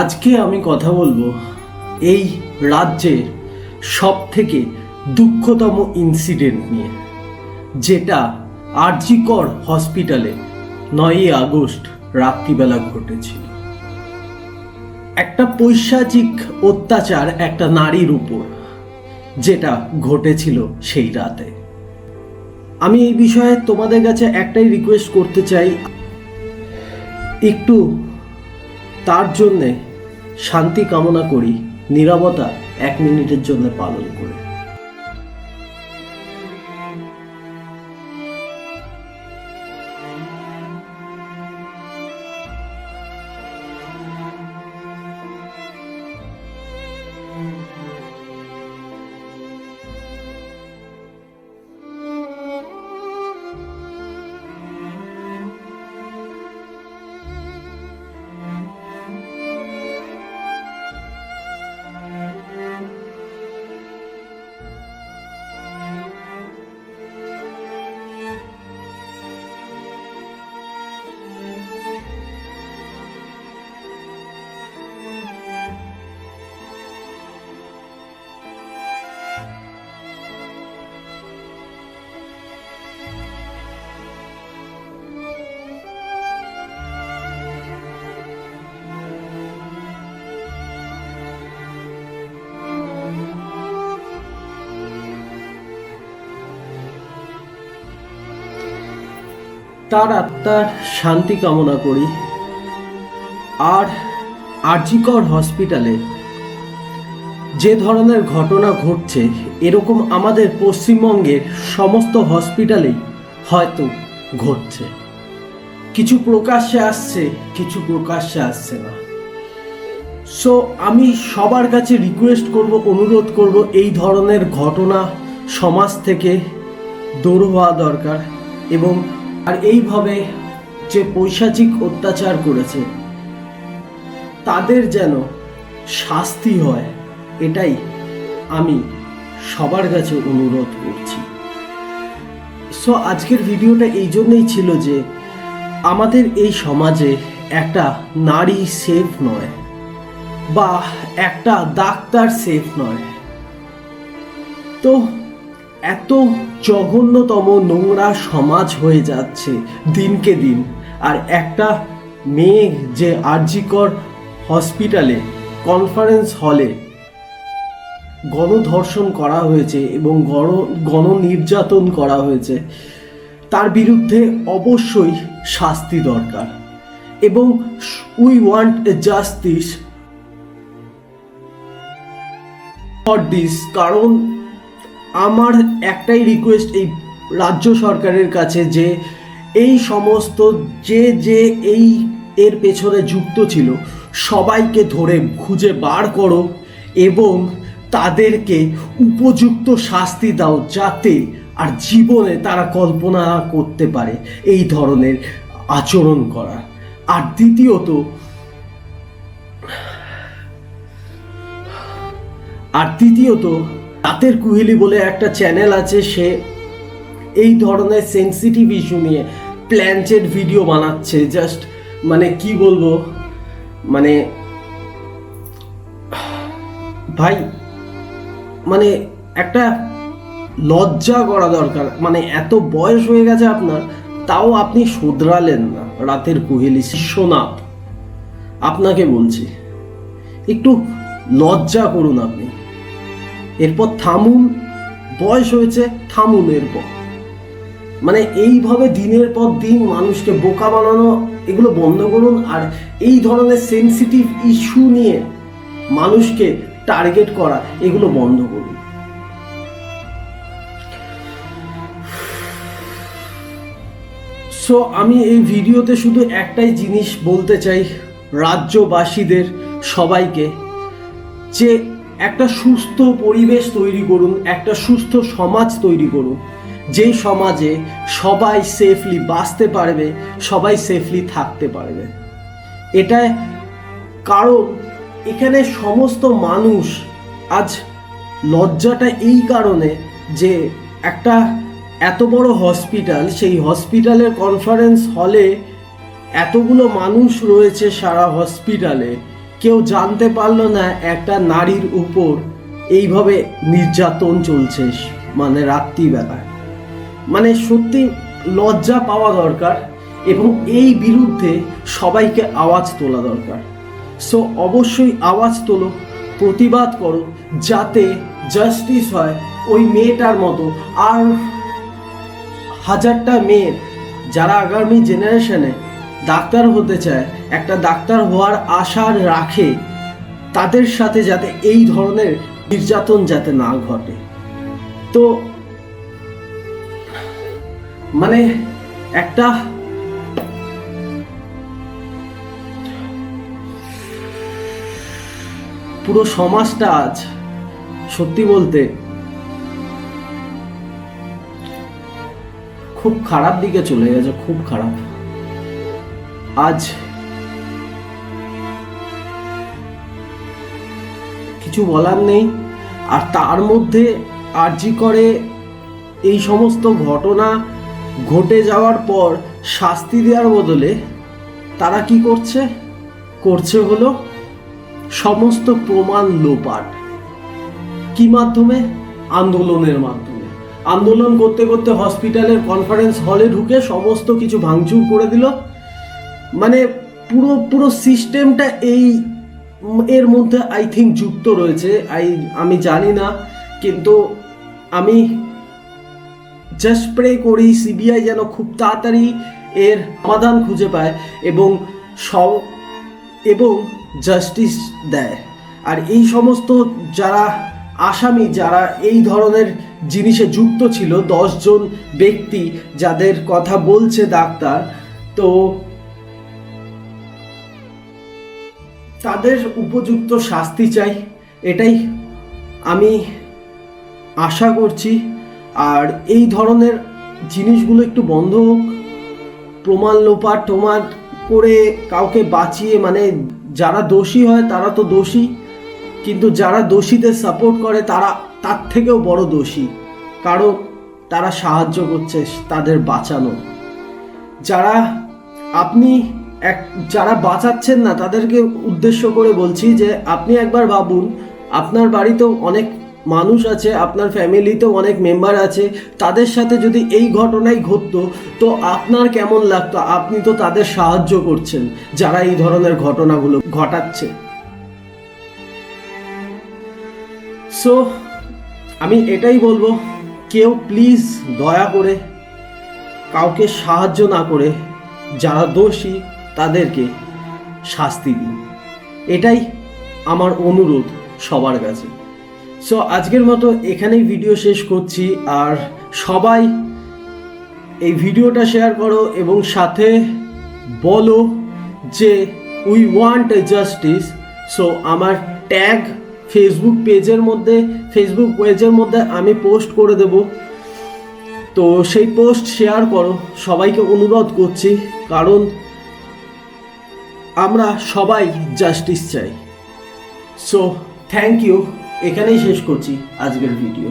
আজকে আমি কথা বলব এই রাজ্যের সব থেকে দুঃখতম ইনসিডেন্ট নিয়ে, যেটা আরজিকর হসপিটালে নয়ই আগস্ট রাত্রিবেলা ঘটেছিল। একটা পৈশাচিক অত্যাচার একটা নারীর উপর, যেটা ঘটেছিল সেই রাতে। আমি এই বিষয়ে তোমাদের কাছে একটাই রিকোয়েস্ট করতে চাই, একটু তার জন্যে শান্তি কামনা করি নীরবতা এক মিনিটের জন্য পালন করে। তার আত্মার শান্তি কামনা করি। আর আরজিকর হসপিটালে যে ধরনের ঘটনা ঘটছে, এরকম আমাদের পশ্চিমবঙ্গের সমস্ত হসপিটালেই হয়তো ঘটছে। কিছু প্রকাশ্যে আসছে, কিছু প্রকাশ্যে আসছে না। সো আমি সবার কাছে রিকোয়েস্ট করব, অনুরোধ করব, এই ধরনের ঘটনা সমাজ থেকে দূর হওয়া দরকার এবং আর এইভাবে যে পৈশাচিক অত্যাচার করেছে, তাদের যেন শাস্তি হয়, এটাই আমি সবার কাছে অনুরোধ করছি। সো আজকের ভিডিওটা এই জন্যই ছিল যে, আমাদের এই সমাজে একটা নারী সেফ নয়, বা একটা ডাক্তার সেফ নয়। তো এত জঘন্যতম নোংরা সমাজ হয়ে যাচ্ছে দিনকে দিন। আর একটা মেয়ে যে আরজিকর হসপিটালে, কনফারেন্স হলে গণধর্ষণ করা হয়েছে এবং গণ নির্যাতন করা হয়েছে, তার বিরুদ্ধে অবশ্যই শাস্তি দরকার। এবং we want justice for this, কারণ আমার একটাই রিকোয়েস্ট এই রাজ্য সরকারের কাছে যে এই সমস্ত যে যে এই এর পেছনে যুক্ত ছিল, সবাইকে ধরে খুঁজে বার করো এবং তাদেরকে উপযুক্ত শাস্তি দাও যাতে আর জীবনে তারা কল্পনা করতে পারে এই ধরনের আচরণ করা। আর দ্বিতীয়ত, আর তৃতীয়ত রাতের কুহেলি বলে একটা চ্যানেল আছে, সে এই ধরনের সেন্সিটিভ ইস্যু নিয়ে প্ল্যানচেট ভিডিও বানাচ্ছে। জাস্ট মানে কি বলব? মানে ভাই মানে একটা লজ্জা করা দরকার। মানে এত বয়স হয়ে গেছে আপনার, তাও আপনি শোধরালেন না রাতের কুহেলি। শিষ্যনাথ আপনাকে বলছি, একটু লজ্জা করুন আপনি। এরপর থামুন, বয়স হয়েছে, থামুন এরপর। মানে এইভাবে দিনের পর দিন মানুষকে বোকা বানানো, এগুলো বন্ধ করুন আর এই ধরনের সেন্সিটিভ ইস্যু নিয়ে মানুষকে টার্গেট করা, এগুলো বন্ধ করুন। সো আমি এই ভিডিওতে শুধু একটাই জিনিস বলতে চাই, রাজ্যবাসীদের সবাইকে, যে একটা সুস্থ পরিবেশ তৈরি করুন, একটা সুস্থ সমাজ তৈরি করুন। যেই সমাজে সবাই সেফলি বাঁচতে পারবে, সবাই সেফলি থাকতে পারবে। এটা কারণ এখানে সমস্ত মানুষ আজ লজ্জাটা এই কারণে যে একটা এত বড় হসপিটাল সেই হসপিটালের কনফারেন্স হলে এতগুলো মানুষ রয়েছে সারা হসপিটালে কেউ জানতে পারল না একটা নারীর উপর এইভাবে নির্যাতন চলছে মানে রাত্রিবেলায় মানে সত্যি লজ্জা পাওয়া দরকার এবং এই বিরুদ্ধে সবাইকে আওয়াজ তোলা দরকার। সো অবশ্যই আওয়াজ তোলো, প্রতিবাদ করো, যাতে জাস্টিস হয় ওই মেয়েটার মতো। আর হাজারটা মেয়ের যারা আগামী জেনারেশনে ডাক্তার হতে চায় একটা ডাক্তার হওয়ার আশা রাখে তাদের সাথে যাতে এই ধরনের নির্যাতন যাতে না ঘটে। তো মানে একটা পুরো সমাজটা আজ সত্যি বলতে খুব খারাপ দিকে চলে গেছে, খুব খারাপ। আজ কিছু বলার নেই। আর তার মধ্যে আরজি করে এই সমস্ত ঘটনা ঘটে যাওয়ার পর শাস্তি দেওয়ার বদলে তারা কি করছে? করছে হলো সমস্ত প্রমাণ লোপাট। কি মাধ্যমে? আন্দোলনের মাধ্যমে। আন্দোলন করতে করতে হসপিটালের কনফারেন্স হলে ঢুকে সমস্ত কিছু ভাঙচুর করে দিল। মানে পুরো পুরো সিস্টেমটা এই এর মধ্যে আই থিঙ্ক যুক্ত রয়েছে। আই আমি জানি না, কিন্তু আমি জাস্ট প্রে করি সিবিআই যেন খুব তাড়াতাড়ি এর সমাধান খুঁজে পায় এবং সব এবং জাস্টিস দেয়। আর এই সমস্ত যারা আসামি, যারা এই ধরনের জিনিসে যুক্ত ছিল দশজন ব্যক্তি যাদের কথা বলছে ডাক্তার, তো তাদের উপযুক্ত শাস্তি চাই, এটাই আমি আশা করছি। আর এই ধরনের জিনিসগুলো একটু বন্ধ হোক, প্রমাণ লোপাট টোমাট করে কাউকে বাঁচিয়ে মানে যারা দোষী হয় তারা তো দোষী, কিন্তু যারা দোষীদের সাপোর্ট করে তারা তার থেকেও বড় দোষী, কারণ তারা সাহায্য করছে তাদের বাঁচানো যারা আপনি এক, যারা বাঁচাচ্ছেন না, তাদেরকে উদ্দেশ্য করে বলছি যে আপনি একবার ভাবুন, আপনার বাড়িতেও অনেক মানুষ আছে, আপনার ফ্যামিলিতেও অনেক মেম্বার আছে, তাদের সাথে যদি এই ঘটনাই ঘটতো, তো আপনার কেমন লাগতো? আপনি তো তাদের সাহায্য করছেন, যারা এই ধরনের ঘটনাগুলো ঘটাচ্ছে। সো আমি এটাই বলব, কেউ প্লিজ দয়া করে, কাউকে সাহায্য না করে, যারা দোষী তাদেরকে শাস্তি দিন। এটাই আমার অনুরোধ সবার কাছে। সো আজকের মতো এখানেই ভিডিও শেষ করছি। আর সবাই এই ভিডিওটা শেয়ার করো এবং সাথে বলো যে উই ওয়ান্ট জাস্টিস সো আমার ট্যাগ ফেসবুক পেজের মধ্যে ফেসবুক পেজের মধ্যে আমি পোস্ট করে দেব। তো সেই পোস্ট শেয়ার করো। সবাইকে অনুরোধ করছি। কারণ আমরা সবাই জাস্টিস চাই। সো থ্যাংক ইউ এখানেই শেষ করছি আজকের ভিডিও